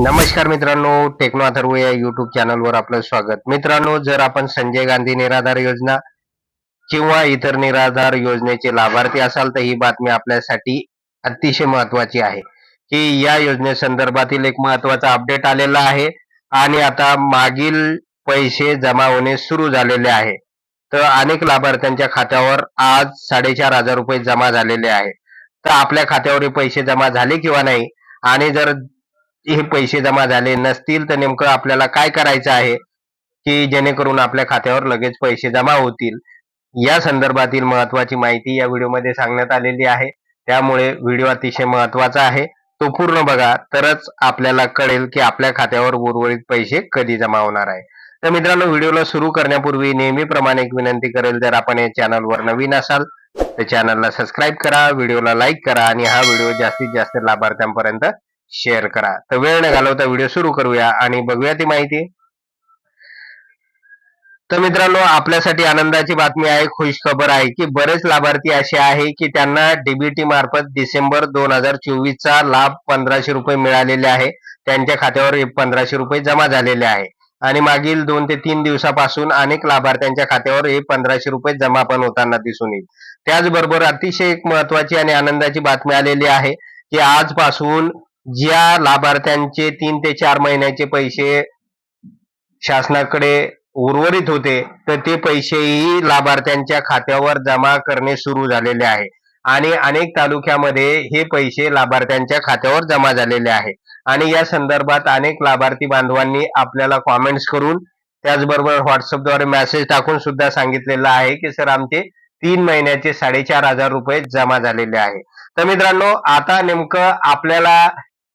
नमस्कार मित्रांनो टेक्नो अथर्व या युट्यूब चॅनलवर आपलं स्वागत. मित्रांनो जर आपण संजय गांधी निराधार योजना किंवा इतर निराधार योजनेचे लाभार्थी असाल तर ही बातमी आपल्यासाठी अतिशय महत्वाची आहे. की या योजनेसंदर्भातील एक महत्त्वाचा अपडेट आलेला आहे आणि आता मागील पैसे जमा होणे सुरू झालेले आहे. तर अनेक लाभार्थ्यांच्या खात्यावर आज साडेचार हजार रुपये जमा झालेले आहे. तर आपल्या खात्यावर पैसे जमा झाले किंवा नाही? आणि जर हे पैसे जमा झाले नसतील तर नेमकं आपल्याला काय करायचं आहे की जेणेकरून आपल्या खात्यावर लगेच पैसे जमा होतील? या संदर्भातील महत्वाची माहिती या व्हिडिओमध्ये सांगण्यात आलेली आहे. त्यामुळे व्हिडिओ अतिशय महत्त्वाचा आहे. तो पूर्ण बघा. तरच आपल्याला कळेल की आपल्या खात्यावर उर्वरित पैसे कधी जमा होणार आहे. तर मित्रांनो व्हिडिओला सुरू करण्यापूर्वी नेहमीप्रमाणे एक विनंती करेल जर आपण या चॅनलवर नवीन असाल तर चॅनलला सबस्क्राईब करा व्हिडिओला लाईक करा आणि हा व्हिडिओ जास्तीत जास्त लाभार्थ्यांपर्यंत शेअर करा. तर वेळ न घालवता व्हिडिओ सुरू करूया आणि बघूया ती माहिती. तर मित्रांनो आपल्यासाठी आनंदाची बातमी आहे खुश खबर आहे की बरेच लाभार्थी असे आहे की त्यांना डीबीटी मार्फत डिसेंबर दोन हजार चोवीसचा लाभ पंधराशे रुपये मिळालेले आहे. त्यांच्या खात्यावर हे पंधराशे रुपये जमा झालेले आहे. आणि मागील दोन ते तीन दिवसापासून अनेक लाभार्थ्यांच्या खात्यावर हे पंधराशे रुपये जमा पण होताना दिसून येईल. त्याचबरोबर अतिशय एक महत्वाची आणि आनंदाची बातमी आलेली आहे की आजपासून ज्या लाभार्थ्यांचे तीन ते चार महिन्याचे पैसे शासनाकडे उर्वरित होते तर ते पैसेही लाभार्थ्यांच्या खात्यावर जमा करणे सुरू झालेले आहे. आणि अनेक तालुक्यामध्ये हे पैसे लाभार्थ्यांच्या खात्यावर जमा झालेले आहे. आणि या संदर्भात अनेक लाभार्थी बांधवांनी आपल्याला कॉमेंट्स करून त्याचबरोबर व्हॉट्सअपद्वारे मेसेज टाकून सुद्धा सांगितलेलं आहे की सर आमचे तीन महिन्याचे साडेचार हजार रुपये जमा झालेले आहे. तर मित्रांनो आता नेमकं आपल्याला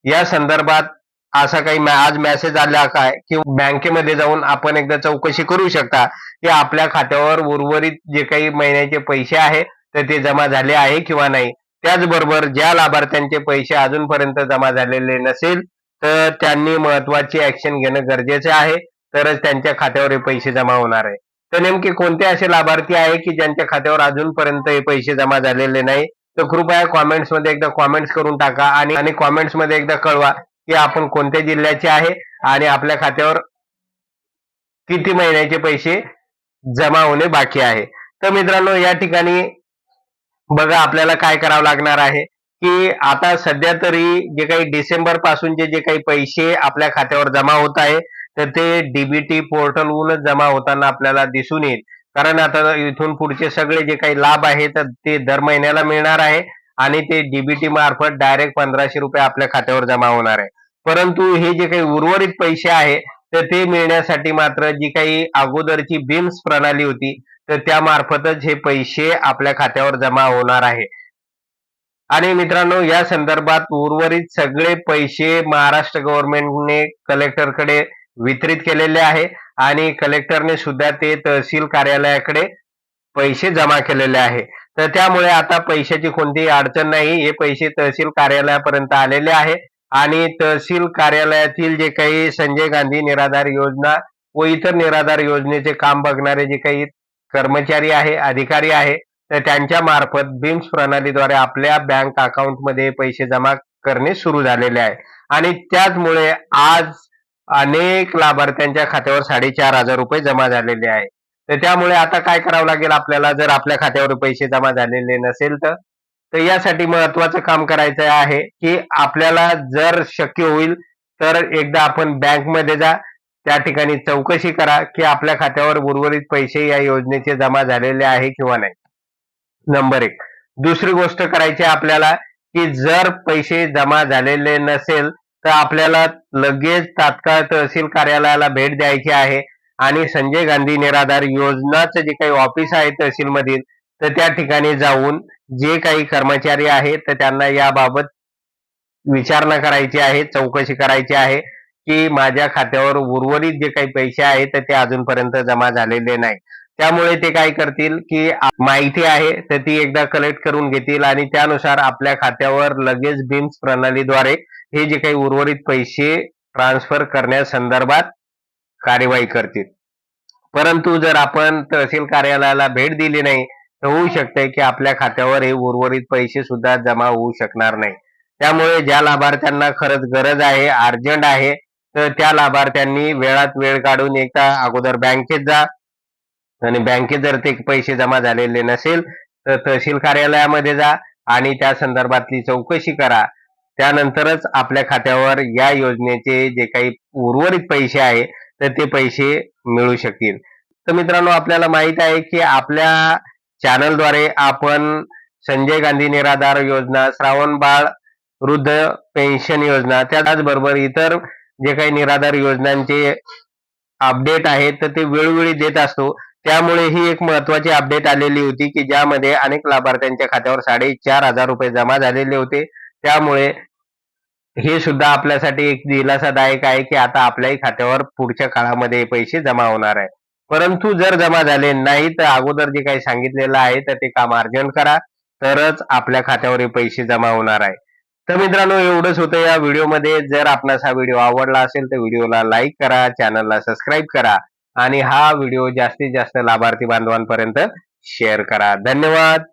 या संदर्भात असा काही आज मेसेज आला काय? की बँकेमध्ये जाऊन आपण एकदा चौकशी करू शकता की आपल्या खात्यावर उर्वरित जे काही महिन्याचे पैसे आहे तर ते जमा झाले आहे किंवा नाही. त्याचबरोबर ज्या लाभार्थ्यांचे पैसे अजूनपर्यंत जमा झालेले नसेल तर त्यांनी महत्वाची ऍक्शन घेणं गरजेचे आहे. तरच त्यांच्या खात्यावर हे पैसे जमा होणार आहे. तर नेमके कोणते असे लाभार्थी आहे की ज्यांच्या खात्यावर अजूनपर्यंत हे पैसे जमा झालेले नाही? तर कृपया कॉमेंट्समध्ये एकदा कॉमेंट्स करून टाका आणि आणि कॉमेंट्समध्ये एकदा कळवा की आपण कोणत्या जिल्ह्याचे आहे आणि आपल्या खात्यावर किती महिन्याचे पैसे जमा होणे बाकी आहे. तर मित्रांनो या ठिकाणी बघा आपल्याला काय करावं लागणार आहे की आता सध्या तरी जे काही डिसेंबर पासूनचे जे काही पैसे आपल्या खात्यावर जमा होत आहे तर ते डीबीटी पोर्टलहूनच जमा होताना आपल्याला दिसून येईल. कारण आता इथून पुढचे सगळे जे काही लाभ आहे तर ते दर महिन्याला मिळणार आहे आणि ते डीबीटी मार्फत डायरेक्ट पंधराशे रुपये आपल्या खात्यावर जमा होणार आहे. परंतु हे जे काही उर्वरित पैसे आहे तर ते मिळण्यासाठी मात्र जी काही अगोदरची बिम्स प्रणाली होती तर त्यामार्फतच हे पैसे आपल्या खात्यावर जमा होणार आहे. आणि मित्रांनो या संदर्भात उर्वरित सगळे पैसे महाराष्ट्र गव्हर्नमेंटने कलेक्टरकडे वितरित केलेले आहे. आणि कलेक्टरने सुद्धा ते तहसील कार्यालयाकडे पैसे जमा केलेले आहे. तर त्यामुळे आता पैशाची कोणतीही अडचण नाही. हे पैसे तहसील कार्यालयापर्यंत आलेले आहे. आणि तहसील कार्यालयातील जे काही संजय गांधी निराधार योजना व इतर निराधार योजनेचे काम बघणारे जे काही कर्मचारी आहे अधिकारी आहे तर त्यांच्या मार्फत बिम्स प्रणालीद्वारे आपल्या बँक अकाउंटमध्ये पैसे जमा करणे सुरू झालेले आहे. आणि त्याचमुळे आज अनेक लाभार्थ्यांच्या खात्यावर साडेचार हजार रुपये जमा झालेले आहे. तर त्यामुळे आता काय करावं लागेल आपल्याला? जर आपल्या खात्यावर पैसे जमा झालेले नसेल तर? तर यासाठी महत्वाचं काम करायचं आहे की आपल्याला जर शक्य होईल तर एकदा आपण बँकमध्ये जा. त्या ठिकाणी चौकशी करा की आपल्या खात्यावर उर्वरित पैसे या योजनेचे जमा झालेले आहे किंवा नाही. नंबर एक. दुसरी गोष्ट करायची आहे आपल्याला की जर पैसे जमा झालेले नसेल तर आपल्याला लगेच तात्काळ तहसील कार्यालयाला भेट द्यायची आहे. आणि संजय गांधी निराधार योजनाचं जे काही ऑफिस आहे तहसील मधील तर त्या ठिकाणी जाऊन जे काही कर्मचारी आहेत तर त्यांना याबाबत विचारणा करायची आहे चौकशी करायची आहे की माझ्या खात्यावर उर्वरित जे काही पैसे आहेत तर ते अजूनपर्यंत जमा झालेले नाही त्यामुळे ते काय करतील की माहिती आहे तर ती एकदा कलेक्ट करून घेतील आणि त्यानुसार आपल्या खात्यावर लगेच बिम्स प्रणालीद्वारे हे जे काही उर्वरित पैसे ट्रान्सफर करण्यासंदर्भात कार्यवाही करतील. परंतु जर आपण तहसील कार्यालयाला भेट दिली नाही तर होऊ शकते की आपल्या खात्यावर हे उर्वरित पैसे सुद्धा जमा होऊ शकणार नाही. त्यामुळे ज्या लाभार्थ्यांना खरंच गरज आहे अर्जंट आहे तर त्या लाभार्थ्यांनी वेळात वेळ काढून एकदा अगोदर बँकेत जा आणि बँकेत जर ते पैसे जमा झालेले नसेल तर तहसील कार्यालयामध्ये जा आणि त्या संदर्भातली चौकशी करा. त्यानंतरच आपल्या खात्यावर या योजनेचे जे काही उर्वरित पैसे आहे तर ते पैसे मिळू शकतील तर मित्रांनो आपल्याला माहीत आहे की आपल्या चॅनलद्वारे आपण संजय गांधी निराधार योजना श्रावण बाळ वृद्ध पेन्शन योजना त्याचबरोबर इतर जे काही निराधार योजनांचे अपडेट आहेत तर ते वेळोवेळी देत असतो. त्यामुळे ही एक महत्वाची अपडेट आलेली होती की ज्यामध्ये अनेक लाभार्थ्यांच्या खात्यावर साडेचार हजार रुपये जमा झालेले होते. त्यामुळे हे सुद्धा आपल्यासाठी एक दिलासादायक आहे की आता आपल्याही खात्यावर पुढच्या काळामध्ये पैसे जमा होणार आहे. परंतु जर जमा झाले नाही तर अगोदर जे काही सांगितलेलं आहे तर ते काम अर्जंट करा. तरच आपल्या खात्यावर हे पैसे जमा होणार आहे. तर मित्रांनो एवढंच होतं या व्हिडिओमध्ये. जर आपणास हा व्हिडिओ आवडला असेल तर व्हिडिओला लाईक करा चॅनलला सबस्क्राईब करा. आणि हा व्हिडिओ जास्तीत जास्त लाभार्थी बांधवांपर्यंत शेअर करा. धन्यवाद.